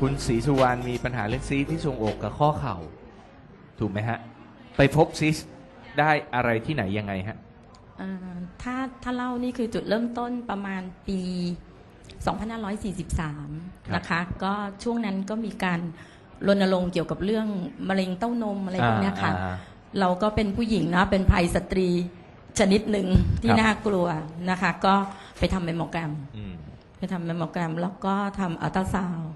คุณศรีสุวรรณมีปัญหาเรื่องซีสที่ทรวงอกกับข้อเข่า ถูกไหมฮะ ไปพบซิสได้อะไรที่ไหนยังไงฮะเอ่อถ้าถ้าเล่านี่คือจุดเริ่มต้นประมาณปี 2543 นะคะ ก็ช่วงนั้นก็มีการรณรงค์เกี่ยวกับเรื่องมะเร็งเต้านมอะไรพวกเนี้ยค่ะ อ่า เราก็เป็นผู้หญิงเนาะเป็นภัยสตรีชนิดหนึ่งที่ครับ น่ากลัวนะคะ ก็ไปทำเมมโมแกรม อืม ไปทำเมมโมแกรมแล้วก็ทำอัลตราซาวด์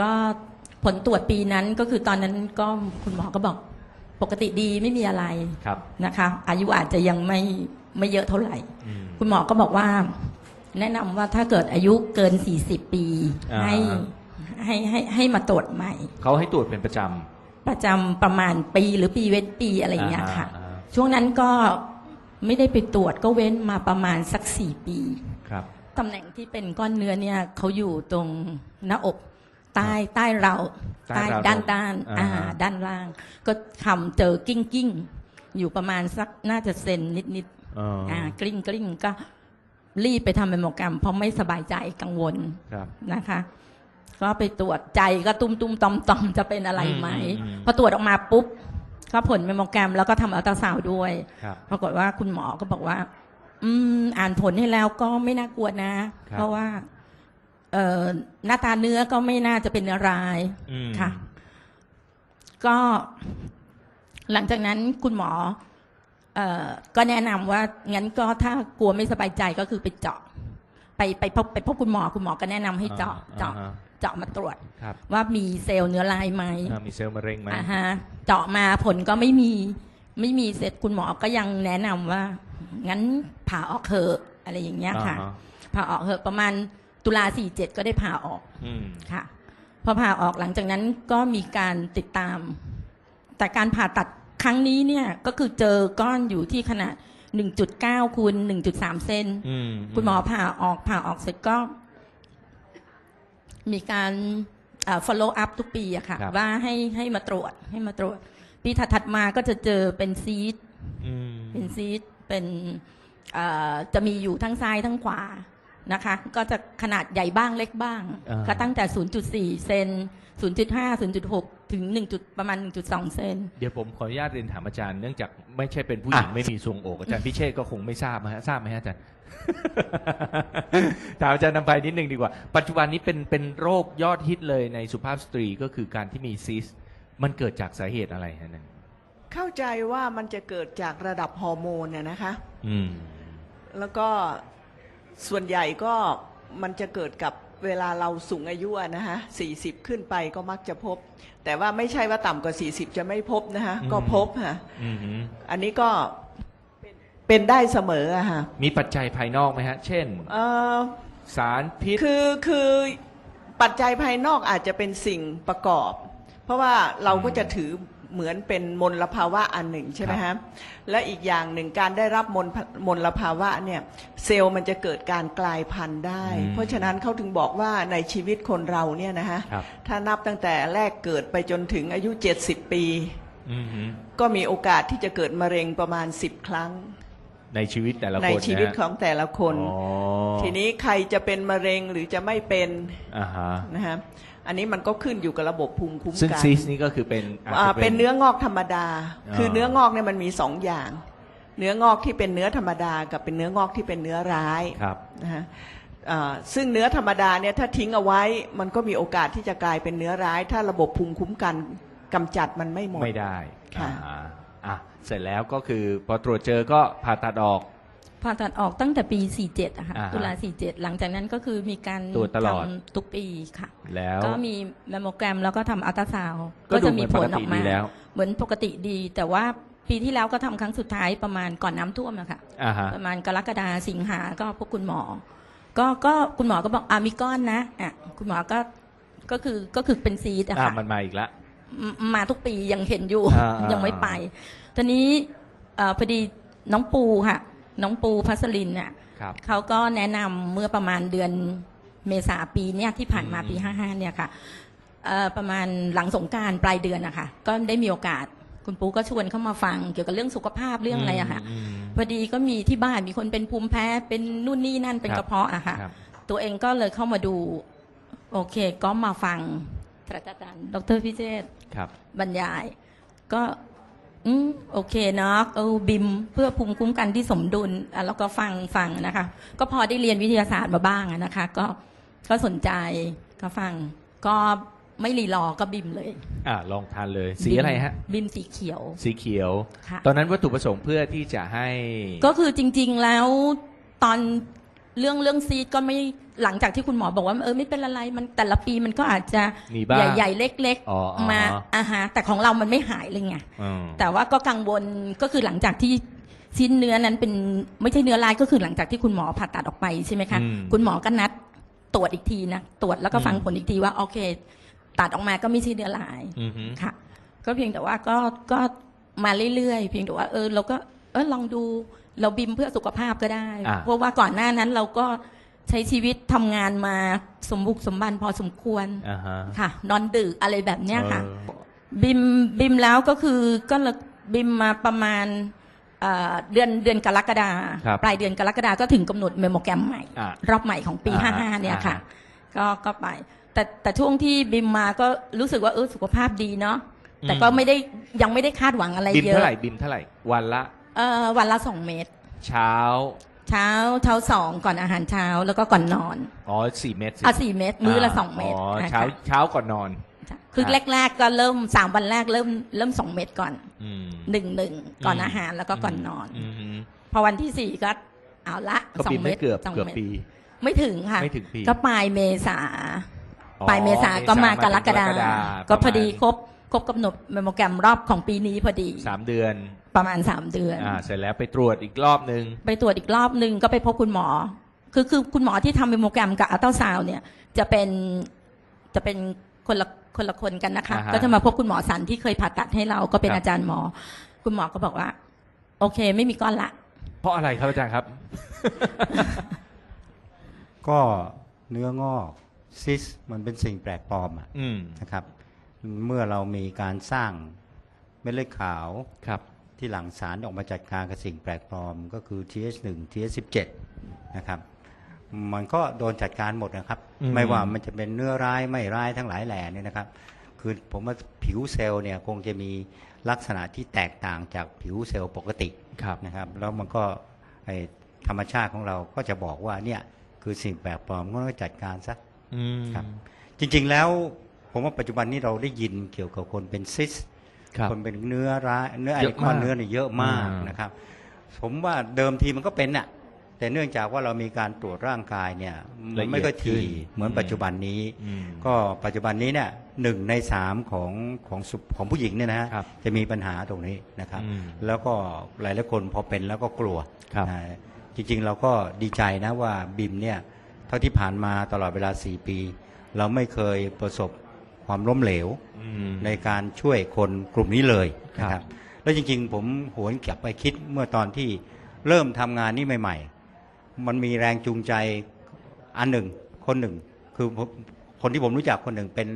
ก็ผลตรวจปีนั้นก็คือตอนนั้นก็คุณหมอก็บอกปกติดีไม่มีอะไรครับนะคะ อายุอาจจะยังไม่ไม่เยอะเท่าไหร่ อืม คุณหมอก็บอกว่า แนะนำว่าถ้าเกิดอายุเกิน 40 ปี อ่า ให้ให้ให้ให้มาตรวจใหม่ เขาให้ตรวจเป็นประจประจำประมาณปีหรือปีเว้นปีอะไรำอย่างเงี้ยค่ะ อ่าช่วงนั้นก็ไม่ได้ไปตรวจก็เว้นมาประมาณสักสี่ปี ครับ ตำแหน่งที่เป็นก้อนเนื้อเนี่ยเขาอยู่ตรงหน้าอก ใต้ใต้เราใต้ราวนมด้านด้านอ่าอ่าด้านล่าง ก็คำเจอกิ้งกิ้งอยู่ประมาณสักน่าจะเซนนิดนิดอ๋อๆอ่าอ่ากลิ้งกลิ้งก็รีบไปทำเมมโมแกรมเพราะไม่สบายใจกังวลครับนะคะก็ไปตรวจใจก็ตุ้มตุ้มตอมตอมจะเป็นอะไรไหมอืมอืมพอตรวจออกมาปุ๊บ ก็ผลเมมโมแกรมแล้วก็ทำอัลตราซาวด์ด้วยครับปรากฏว่าคุณหมอก็บอกว่า อืม อ่านผลให้แล้วก็ไม่น่ากลัวนะครับเพราะว่า เอ่อหน้าตาเนื้อก็ไม่น่าจะเป็นอะไรอืมค่ะ ก็ หลังจากนั้นคุณหมอ เอ่อก็แนะนำว่างั้นก็ถ้ากลัวไม่สบายใจก็คือไปเจาะ ไปไปพบไปพบคุณหมอคุณหมอก็แนะนำให้เจาะเจาะ อ่ฮเจาะมาตรวจ ครับว่ามีเซลล์เนื้อลายไหมอ่ามีเซลล์มะเร็งไหมอ่าฮะเจาะมาผลก็ไม่มี ไม่มีเสร็จคุณหมอก็ยังแนะนำว่า งั้นผ่าออกเถอะอะไรอย่างเงี้ยค่ะ อ่าฮผ่าออกเถอะประมาณ ตุลาสี่เจ็ดก็ได้ผ่าออกอืมค่ะ พอผ่าออกหลังจากนั้นก็มีการติดตาม แต่การผ่าตัดครั้งนี้เนี่ยก็คือเจอก้อนอยู่ที่ขนาด 1.9คูณ1.3 เซนอืมคุณหมอผ่าออกผ่าออกเสร็จก็ มีการเอ่อ follow up ทุกปีอะค่ะ ครับ ว่าให้ให้มาตรวจให้มาตรวจ ปีถัดๆมาก็จะเจอเป็นซีด อืม เป็นซีดเป็นเอ่อจะมีอยู่ทั้งซ้ายทั้งขวา นะคะ ก็จะขนาดใหญ่บ้างเล็กบ้าง อ่า ก็ตั้งแต่ 0.4 เซน 0.5 0.6 ถึง 1. จุดประมาณ 1.2 เซน เดี๋ยวผมขออนุญาตเรียนถามอาจารย์เนื่องจากไม่ใช่เป็นผู้หญิงไม่มีทรวงอกอาจารย์พิเชษก็คงไม่ทราบนะฮะทราบไหมฮะอาจารย์ ถามอาจารย์นำไปนิดนึงดีกว่า ปัจจุบันนี้เป็นเป็นโรคยอดฮิตเลยในสุภาพสตรีก็คือการที่มีซิสต์มันเกิดจากสาเหตุอะไรฮะนั่นเข้าใจว่ามันจะเกิดจากระดับฮอร์โมนเนี่ยนะคะ อืม แล้วก็ ส่วนใหญ่ก็มันจะเกิดกับเวลาเราสูงอายุอะนะคะ40ขึ้นไปก็มักจะพบ แต่ว่าไม่ใช่ว่าต่ำกว่า40จะไม่พบนะคะอืมก็พบค่ะอืมฮึอันนี้ก็เป็นเป็นได้เสมออะค่ะมีปัจจัยภายนอกไหมฮะ เช่น เอ่อ สารพิษ คือคือปัจจัยภายนอกอาจจะเป็นสิ่งประกอบ เพราะว่าเราก็จะถือ เหมือนเป็นมลภาวะอันหนึ่งใช่ไหมครัฮะบและอีกอย่างหนึ่งการได้รับมลภมลภาวะเนี่ยเซลล์มันจะเกิดการกลายพันธุ์ได้เพราะฉะนั้นเขาถึงบอกว่าในชีวิตคนเราเนี่ยนะฮะครับ ถ้านับตั้งแต่แรกเกิดไปจนถึงอายุ 70 ปี อืมฮึก็มีโอกาสที่จะเกิดมะเร็งประมาณ 10 ครั้ง ในชีวิตแต่ละคนในชีวิตนะฮะของแต่ละคนอ๋อทีนี้ใครจะเป็นมะเร็งหรือจะไม่เป็นอ่าฮะนะฮะอันนี้มันก็ขึ้นอยู่กับระบบภูมิคุ้มซึ่งกันซิสต์นี่ก็คือเป็นอาจอ่าจะเป็นเนื้องอกธรรมดาอ่าคือเนื้องอกเนี่ยมันมีสองอย่าง เนื้องอกที่เป็นเนื้อธรรมดา กับเป็นเนื้องอกที่เป็นเนื้อร้ายครับนะฮะอ่าซึ่งเนื้อธรรมดาเนี่ยถ้าทิ้งเอาไว้มันก็มีโอกาสที่จะกลายเป็นเนื้อร้าย ถ้าระบบภูมิคุ้มกันกำจัดมันไม่หมดไม่ได้ค่ะอ่าอะ เสร็จแล้วก็คือพอตรวจเจอก็ผ่าตัดออก ผ่าตัดออกตั้งแต่ปี 47อะค่ะอ่าฮะตุลา47 หลังจากนั้นก็คือมีการตรวจตลอด ทำทุกปีค่ะ แล้วก็มีแมมโมแกรมแล้วก็ทำอัลตราซาวด์ก็ก็ดูจะเหมืมีอนผปลกอติอกมา ดีแล้ว เหมือนปกติดี แต่ว่าปีที่แล้วก็ทำครั้งสุดท้ายประมาณก่อนน้ำท่วมอะค่ะ อ่าฮะ ประมาณกรกฎาสิงหาก็พบคุณหมอ ก็ก็คุณหมอก็บอกอ่ามีก้อนนะอะคุณหมอก็ก็คือก็คือเป็นซีดอะอ่าค่ะ มันมาอีกแล้ว มมาทุกปียังเห็นอยู่อ่าอ่ายังไม่ไปตอนนี้เอ่อพอดีน้องปูค่ะ น้องปูพัสลินเนี่ยครับ เขาก็แนะนำเมื่อประมาณเดือนเมษาปีเนี่ยที่ผ่านมาอืม ปี55เนี่ยค่ะเอ่อประมาณหลังสงกรารปลายเดือนนะคะก็ได้มีโอกาสคุณปูก็ชวนเข้ามาฟังเกี่ยวกับเรื่องสุขภาพเรื่องอะไรอะค่ะ มพอดีก็มีที่บ้านมีคนเป็นภูมิแพ้เป็นนู่นนี่นั่นเป็นครับกระเพาะอะค่ะ ครับ ตัวเองก็เลยเข้ามาดู โอเค ก็มาฟัง ศาสตราจารย์ดรพิเชษฐ์ครับบรรยาย ก็อืมโอเคเนาะเออบิมเพื่อภูมิคุ้มกันที่สมดุลอะแล้วก็ฟังฟังนะคะ ก็พอได้เรียนวิทยาศาสตร์มาบ้างอะนะคะ ก็ก็สนใจก็ฟัง ก็ไม่รีรอก็บิมเลย อ่าลองทานเลย สีอะไรฮะ บิมสีเขียว สีเขียว ค่ะ ตอนนั้นวัตถุประสงค์เพื่อที่จะให้ ก็คือจริง ๆแล้วตอน เรื่องเรื่องซีดก็ไม่หลังจากที่คุณหมอบอกว่าเออไม่เป็นอะไรมันแต่ละปีมันก็อาจจะมีบ้างใหญ่ๆเล็กอ๋ออ๋อ มาอาฮะแต่ของเรามันไม่หายเลยไงอืมแต่ว่าก็กังวลก็คือหลังจากที่ชิ้นเนื้อนั้นเป็นไม่ใช่เนื้อลายก็คือหลังจากที่คุณหมอผ่าตัดออกไปใช่ไหมคะอืมคุณหมอก็นัดตรวจอีกทีนะตรวจแล้วก็ฟังอืม ผลอีกทีว่าโอเค ตัดออกมาก็ไม่ใช่เนื้อลาย อือฮึ ค่ะก็เพียงแต่ว่าก็ก็มาเรื่อยๆ เพียงแต่ว่าเออเราก็เออลองดู เราบิมเพื่อสุขภาพก็ได้ อ่า เพราะว่าก่อนหน้านั้นเราก็ใช้ชีวิตทำงานมาสมบุกสมบันพอสมควรอ่าฮะค่ะ นอนดึกอะไรแบบเนี้ยค่ะเออ บิมบิมแล้วก็คือก็เลยบิมมาประมาณเอ่อเดือนเดือนกรกฎาครับปลายเดือนกรกฎาก็ถึงกำหนดเมโมแกรมใหม่ อ่ารอบใหม่ของปี อ่าฮะ55 เนี่ยค่ะ อ่าฮก็ก็ไป แต่แต่ช่วงที่บิมมาก็รู้สึกว่าเออสุขภาพดีเนาะแต่อืมก็ไม่ได้ยังไม่ได้คาดหวังอะไรบิมเยอะ เท่าไหร่บิมเท่าไหร่ วันละ เอ่อวันละสองเม็ดเช้า เช้าเช้าสองก่อนอาหารเช้าแล้วก็ก่อนนอนอ๋อสี่เม็ดสิอะสี่เม็ดมื้อละสองเม็ดอ๋อนะคะเช้าเช้าก่อนนอนคือครับแรก ๆ ก็เริ่มสามวันแรกเริ่มเริ่มสองเม็ดก่อนอืม หนึ่งหนึ่งก่อนอืม อาหารแล้วก็ก่อนนอน อืมฮึพอวันที่สี่ก็เอาละก็สอบิงมเม็ได้ดเกือบสองเกือบเม็ดปี ไม่ถึงค่ะ ไม่ถึงปีก็ปลายเมษาอ๋อปลายเมษาก็มากรกฎาเมษก็พอดีประมาณครบครบกำหนดเมโมแกรมรอบของปีนี้พอดี สามเดือน ประมาณสามเดือน อ่าเสร็จแล้วไปตรวจอีกรอบนึง ไปตรวจอีกรอบหนึ่งก็ไปพบคุณหมอ คือคือคุณหมอที่ทำเมโมแกรมกับอัลตราซาวน์เนี่ยจะเป็นจะเป็นคนละคนละคนกันนะคะ อ่าฮะก็จะมาพบคุณหมอสันที่เคยผ่าตัดให้เราก็เป็นครับ อาจารย์หมอ คุณหมอก็บอกว่า โอเค ไม่มีก้อนละ เพราะอะไรครับอาจารย์ครับ ก็เนื้องอกซิสมันเป็นสิ่งแปลกปลอมอะอืมนะครับ เมื่อเรามีการสร้างเม็ดเลือดขาว ครับ ที่หลั่งสารออกมาจัดการกับสิ่งแปลกปลอมก็คือ TH1 TH17 นะครับ มันก็โดนจัดการหมดนะครับ อืม ไม่ว่ามันจะเป็นเนื้อร้ายไม่ร้ายทั้งหลายแหล่เนี่ยนะครับ คือผมว่าผิวเซลล์เนี่ยคงจะมีลักษณะที่แตกต่างจากผิวเซลล์ปกติ ครับ นะครับแล้วมันก็ไอธรรมชาติของเราก็จะบอกว่าเนี่ยคือสิ่งแปลกปลอมก็ต้องจัดการซะ อืม ครับ จริงๆแล้วผมว่าปัจจุบันนี้เราได้ยินเกี่ยวกับคนเป็นซิสครับ คนเป็นเนื้อร้ายเนื้อไอเยอะก้อนมากเนื้อเนี่ยเยอะมากอ่านนะครับ ผมว่าเดิมทีมันก็เป็นน่ะแต่เนื่องจากว่าเรามีการตรวจร่างกายเนี่ยมันไม่ค่อยถี่เหมือนปัจจุบันนี้อืมก็ปัจจุบันนี้เนี่ยหนึ่งในสามของของสุของผู้หญิงเนี่ยนะฮะครับจะมีปัญหาตรงนี้นะครับอืมแล้วก็หลายหลายคนพอเป็นแล้วก็กลัวครับนะจริงๆเราก็ดีใจนะว่าบิมเนี่ยเท่าที่ผ่านมาตลอดเวลา 4 ปี เราไม่เคยประสบ ความล้มเหลวอืมในการช่วยคนกลุ่มนี้เลยครับนะครับแล้วจริงๆ ผมหวนกลับไปคิดเมื่อตอนที่เริ่มทำงานนี้ใหม่ๆ มันมีแรงจูงใจอันหนึ่ง คนหนึ่ง คือผมคนที่ผมรู้จักคนหนึ่งเป็น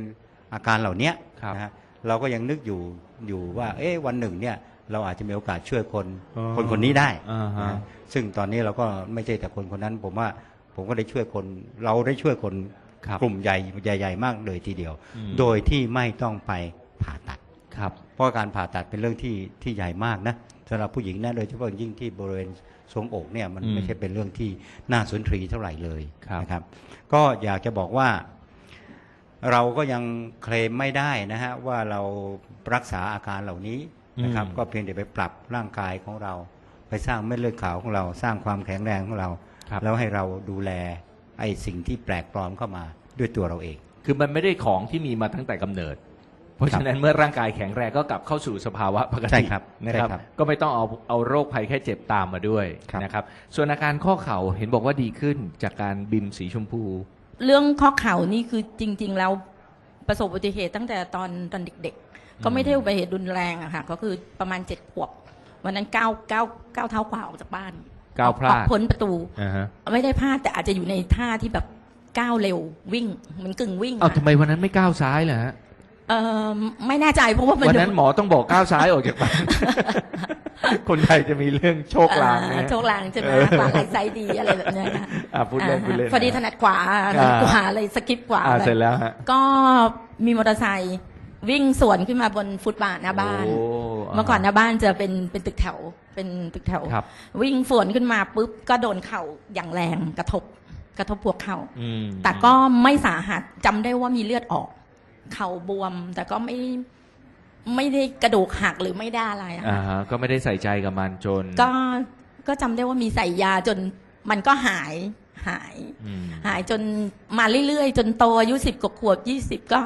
อาการเหล่าเนี้ยครับนะฮะเราก็ยังนึกอยู่อยู่ว่า เอ๊ะวันหนึ่งเนี่ยเราอาจจะมีโอกาสช่วยคนอ๋อคนคนนี้ได้อ่าฮะนะซึ่งตอนนี้เราก็ไม่ใช่แต่คนคนนั้น ผมว่าผมก็ได้ช่วยคน เราได้ช่วยคนครับ กลุ่มใหญ่ใหญ่ ๆ มากเลยทีเดียวอืมโดยที่ไม่ต้องไปผ่าตัดครับเพราะการผ่าตัดเป็นเรื่องที่ที่ใหญ่มากนะสำหรับผู้หญิงนะโดยเฉพาะยิ่งที่บริเวณทรวงอกเนี่ยมันอืมไม่ใช่เป็นเรื่องที่น่าสนทรีเท่าไหร่เลยครับนะครับ ก็อยากจะบอกว่า เราก็ยังเคลมไม่ได้นะฮะว่าเรารักษาอาการเหล่านี้นะครับอืมก็เพียงแต่ไปปรับร่างกายของเรา ไปสร้างเม็ดเลือดขาวของเรา สร้างความแข็งแรงของเราครับแล้วให้เราดูแล ไอ้สิ่งที่แปลกปลอมเข้ามาด้วยตัวเราเอง คือมันไม่ได้ของที่มีมาตั้งแต่กำเนิด เพราะฉะนั้นเมื่อร่างกายแข็งแรงก็กลับเข้าสู่สภาวะปกใช่ติครับนะครับ ใช่ครับก็ไม่ต้องเอาเอาโรคภัยแค่เจ็บตามมาด้วยครับ นะครับ ส่วนอาการข้อเข่าเห็นบอกว่าดีขึ้นจากการบิมสีชมพู เรื่องข้อเข่านี่คือจริง ๆ แล้วประสบอุบัติเหตุตั้งแต่ตอนตอนเด็ก ๆ ก็ไม่ได้อุบัติเหตุรุนแรงอะค่ะ ก็คือประมาณเจ็ดขวบ วันนั้นก้าวก้าวก้าวเท้าขวาออกจากบ้าน ก้าวพลาดออกพ้นประตูอ่าฮะไม่ได้พลาดแต่อาจจะอยู่ในท่าที่แบบก้าวเร็ววิ่งเหมันกึ่งวิ่งเอาอะทำไมวันนั้นไม่ก้าวซ้ายเหรอฮะเออไม่แน่ใจเพราะว่ามันวันนั้นหมอต้องบอกก้าวซ้ายออกจากบ้าน คนไทยจะมีเรื่องโชคลางอ่เนี่ย โชคลางใช่ไหมเออ ขวาไหลซ้ายดีอะไรแบบเนี้ยค่ะอะพูดเล่นพูดเล่น พอดีถนัดขวาถนัดขวาเลยสกิปขวาอ่าไป เสร็จแล้วฮะ ก็มีมอเตอร์ไซค์ วิ่งสวนขึ้นมาบนฟุตบาทหน้าบ้านโเมื่อก่อนหน้าบ้านจะเป็นเป็นตึกแถวเป็นตึกแถว ครับ วิ่งสวนขึ้นมาปุ๊บก็โดนเข่าอย่างแรงกระทบกระทบพวกเข่า อืมแต่ก็ไม่สาหัสจำได้ว่ามีเลือดออก เข่าบวม แต่ก็ไม่ไม่ได้กระดูกหักหรือไม่ได้อะไรอะอ่าค่ะฮะก็ไม่ได้ใส่ใจกับมันจนก็ก็จำได้ว่ามีใส่ยาจนมันก็หายหาย อืม หายจนมาเรื่อยๆ จนโตอายุสิบกว่าขวบยี่สิบก็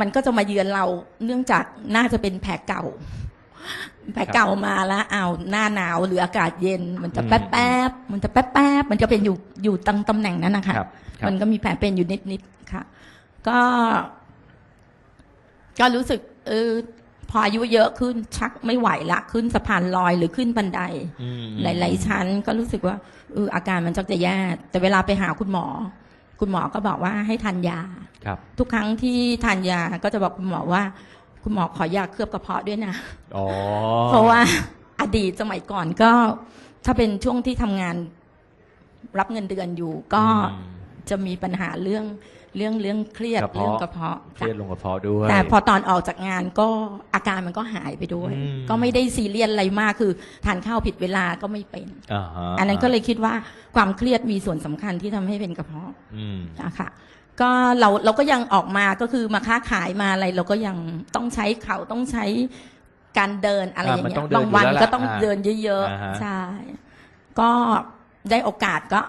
มันก็จะมาเยือนเราเนื่องจากน่าจะเป็นแผลเก่า แผลเก่ามาแล้วอ้าวหน้าหนาวหรืออากาศเย็น มันจะแป๊บแป๊บๆมันจะแป๊บแป๊บๆมันจะเป็นอยู่อยู่ตั้งตำแหน่งนั้นนะคะครับครับ มันก็มีแผลเป็นอยู่นิดๆค่ะ ก็ ก็รู้สึกเออพออายุเยอะขึ้นชักไม่ไหวละขึ้นสะพานลอยหรือขึ้นบันได อืม หลาย ๆ ชั้นก็รู้สึกว่าเอออาการมันจักจะแย่แต่เวลาไปหาคุณหมอ คุณหมอก็บอกว่าให้ทานยา ครับ ทุกครั้งที่ทานยาก็จะบอกคุณหมอว่า คุณหมอขอยาเคลือบกระเพาะด้วยนะ อ๋อ เพราะว่าอดีตสมัยก่อนก็ ถ้าเป็นช่วงที่ทำงานรับเงินเดือนอยู่ก็อืม จะมีปัญหาเรื่อง เรื่องเรื่องเครียดกระเพาะ เรื่องกระเพาะเครียดลงกระเพาะด้วย แต่พอตอนออกจากงานก็อาการมันก็หายไปด้วย อืม ก็ไม่ได้ซีเรียสอะไรมากคือทานข้าวผิดเวลาก็ไม่เป็นอ่าฮะอันนั้นก็เลยคิดว่าความเครียดมีส่วนสำคัญที่ทำให้เป็นกระเพาะอืมนะคะก็เราเราก็ยังออกมาก็คือมาค้าขายมาอะไร เราก็ยังต้องใช้เข่าต้องใช้การเดินอะไรอย่างเงี้อ่ามันต้ยองเดินบางวันอยู่แล้วล่ะก็ต้องอ่าเดินเยอะอ่าฮะๆใช่ก็ได้โอกาสก็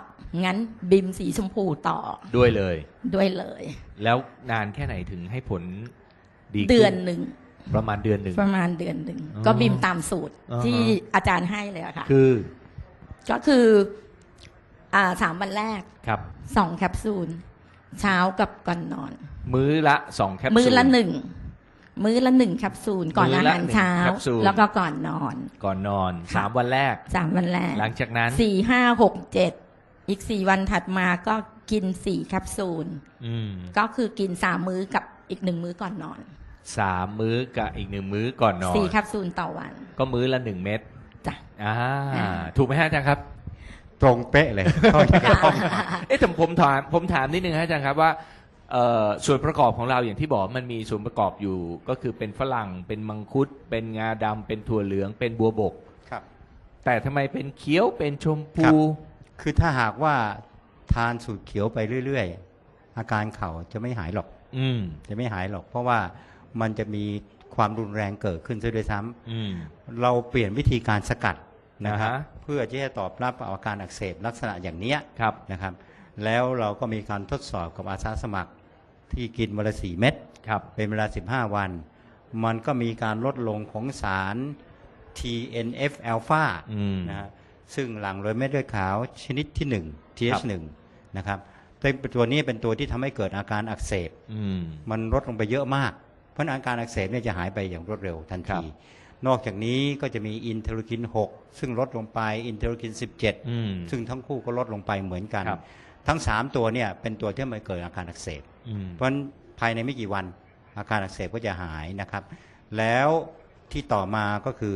งั้นบิมสีชมพูต่อด้วยเลย ด้วยเลย แล้วนานแค่ไหนถึงให้ผลดีขึ้เดือนหนึ่งประมาณเดือนหนึ่งประมาณเดือนหนึ่งอ๋อก็บิมตามสูตรอ่าฮะที่อาจารย์ให้เลยอะค่ะ คือ ก็คืออ่าสามวันแรกครับสองแคปซูล เช้ากับก่อนนอน มื้อละสองแคปซูลมื้อละหนึ่งมื้อละหนึ่งแคปซูลก่อนมื้อาอละหารหนึ่งเช้าแคปซูลแล้วก็ก่อนนอน ก่อนนอนค่ะสามวันแรกสามวันแรก หลังจากนั้นสี่ห้าหกเจ็ด อีกสี่วันถัดมาก็กินสี่แคปซูลอืมก็คือกินสามมื้อกับอีกหนึ่งมื้อก่อนนอนสามมื้อกับอีกหนึ่งมื้อก่อนนอนสี่แคปซูลต่อวัน ก็มื้อละหนึ่งเม็ดจ้ะอ่าอ่าถูกไหมฮะอาจารย์ครับ ตรงเป๊ะเลยเข้าใจต้องเอ๊ะแต่ผมถามผมถามนิดนึงฮะอาจารย์ครับว่าเอ่อส่วนประกอบของเราอย่างที่บอกมันมีส่วนประกอบอยู่ก็คือเป็นฝรั่งเป็นมังคุด เป็นงาดำเป็นถั่วเหลือง เป็นบัวบกครับ แต่ทำไมเป็นเขียวเป็นชมครัพูบ คือถ้าหากว่าทานสูตรเขียวไปเรื่อย ๆ อาการเข่าจะไม่หายหรอก อืม จะไม่หายหรอก เพราะว่ามันจะมีความรุนแรงเกิดขึ้นซะด้วยซ้ำอืมเราเปลี่ยนวิธีการสกัดนะครับ อ่าฮะ เพื่อที่จะตอบรับอาการอักเสบลักษณะอย่างเนี้ยครับ นะครับ แล้วเราก็มีการทดสอบกับอาสาสมัครที่กินวันละสี่เม็ด ครับ เป็นเวลา 15 วัน มันก็มีการลดลงของสาร TNF อ l p h a อืม นะฮะ ซึ่งหลั่งโดยเม็ดเลือดขาวชนิดที่1 TH1 นะครับแต่ตัวนี้เป็นตัวที่ทำให้เกิดอาการอักเสบอืมมันลดลงไปเยอะมาก เพราะฉะนั้นอาการอักเสบเนี่ยจะหายไปอย่างรวดเร็วทันครัทีบนอกจากนี้ก็จะมีอินเทอร์คิน 6 ซึ่งลดลงไปอินเทอร์คิน 17อืมซึ่งทั้งคู่ก็ลดลงไปเหมือนกันครับทั้ง 3 ตัวเนี่ยเป็นตัวที่ทำให้เกิดอาการอักเสบอืมเพราะฉะนั้นภายในไม่กี่วันอาการอักเสบก็จะหายนะครับ แล้วที่ต่อมาก็คือ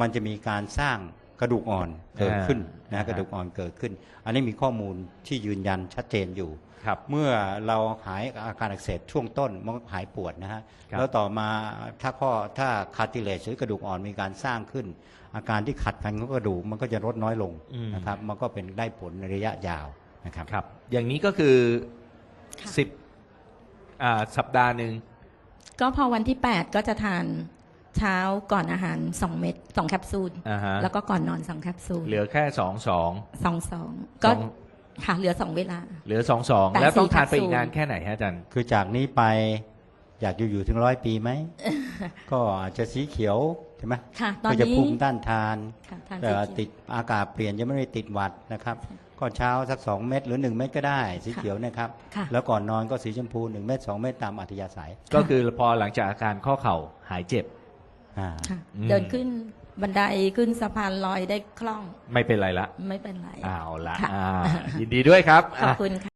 มันจะมีการสร้าง กระดูกอ่อนเกิดขึ้นอ่านะกระดูกอ่อนเกิดขึ้น อันนี้มีข้อมูลที่ยืนยันชัดเจนอยู่ครับเมื่อเราหายอาการอักเสบช่วงต้นมันก็หายปวดนะฮะครับแล้วต่อมาถ้าข้อถ้าคาร์ติเลจหรือกระดูกอ่อนมีการสร้างขึ้น อาการที่ขัดกันของกระดูกมันก็จะลดน้อยลงอืมนะครับมันก็เป็นได้ผลในระยะยาวนะครับครับ อย่างนี้ก็คือค่ะสิบอ่าสัปดาห์หนึ่งก็พอวันที่ 8 ก็จะทาน เช้าก่อนอาหาร 2 เม็ด2แคปซูลอ่าฮะแล้วก็ก่อนนอน 2 แคปซูลเหลือแค่สองสอง สองสองก็สอง ค่ะเหลือ 2 เวลา เหลือสองสองแต่แล้วต้องสี่ทานไปแคปซูล อีกนานแค่ไหนฮะอาจารย์คือจากนี้ไปอยากอยู่อยู่ถึงร้อยปีไหม ก็อาจจะสีเขียวใช่ไหมค่ะ ตอนก็จะนี้ภูมิต้านทานค่ะทานแต่สีเขียว ติดอากาศเปลี่ยนจะไม่ได้ติดหวัดนะครับ ก็เช้าสัก 2 เม็ดหรือ 1 เม็ดก็ได้สีเขียวนะครับ ค่ะ แล้วก่อนนอนก็สีชมพู 1 เม็ด2เม็ดตามอัธยาศัย ก็คือพอหลังจากอาการข้อเข่าหายเจ็บ อ่าค่ะอืมเดินขึ้นบันไดขึ้นสะพานลอยได้คล่อง ไม่เป็นไรละ ไม่เป็นไร เอาละค่ะอ่ายินดีด้วยครับ ขอบอะคุณค่ะ